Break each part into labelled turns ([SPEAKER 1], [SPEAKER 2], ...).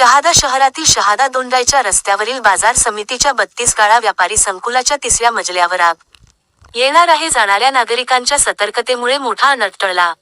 [SPEAKER 1] शहादा शहरातील शहादा दोंडाईच्या रस्त्यावरील बाजार समितीच्या बत्तीस काळा व्यापारी संकुलाच्या तिसऱ्या मजल्यावर आग. येणार आहे जाणाऱ्या नागरिकांच्या सतर्कतेमुळे मोठा अनटळला टळला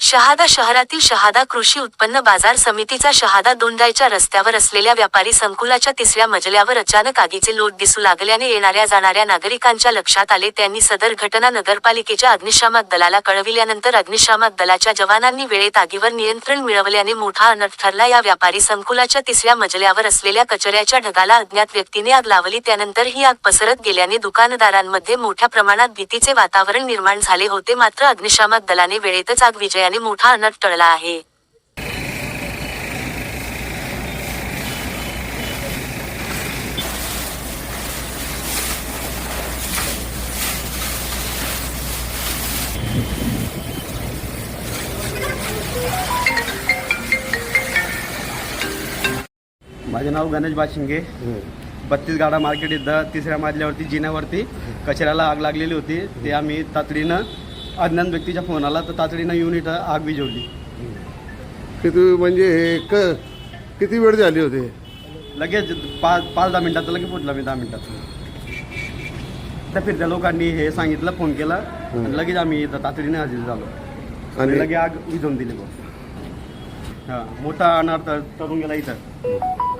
[SPEAKER 1] शहादा शहरातील शहादा कृषी उत्पन्न बाजार समितीचा शहादा दोंडाईच्या रस्त्यावर असलेल्या व्यापारी संकुलाच्या तिसऱ्या मजल्यावर अचानक आगीचे लोट दिसू लागल्याने येणाऱ्या जाणाऱ्या नागरिकांच्या लक्षात आले. त्यांनी सदर घटना नगरपालिकेच्या अग्निशामक दलाला कळविल्यानंतर अग्निशामक दलाच्या जवानांनी वेळेत आगीवर नियंत्रण मिळवल्याने मोठा अनर्थ ठरला. या व्यापारी संकुलाच्या तिसऱ्या मजल्यावर असलेल्या कचऱ्याच्या ढगाला अज्ञात व्यक्तीने आग लावली. त्यानंतर ही आग पसरत गेल्याने दुकानदारांमध्ये मोठ्या प्रमाणात भीतीचे वातावरण निर्माण झाले होते. मात्र अग्निशामक दलाने वेळेतच आग विजयाने मोठा अनर्थ टळला आहे.
[SPEAKER 2] माझे नाव गणेश बाशिंगे. बत्तीस गाडा मार्केट इथं तिसऱ्या मजल्यावरती जिन्यावरती कचऱ्याला आग लागलेली होती. ते आम्ही तातडीनं अज्ञान व्यक्तीच्या फोन आला तर तातडीनं येऊन इथं आग विझवली.
[SPEAKER 3] किती म्हणजे हे क किती वेळ झाली होती?
[SPEAKER 2] लगेच पाच पाच दहा मिनिटात लगेच पोचला मी दहा मिनिटात. त्या फिरत्या लोकांनी हे सांगितलं फोन केला आणि लगेच आम्ही इथं तातडीने हजर झालो. आणि?
[SPEAKER 3] आणि
[SPEAKER 2] लगेच आग विझवून दिली बघ हां मोठा अनर्थ करून गेला इथं.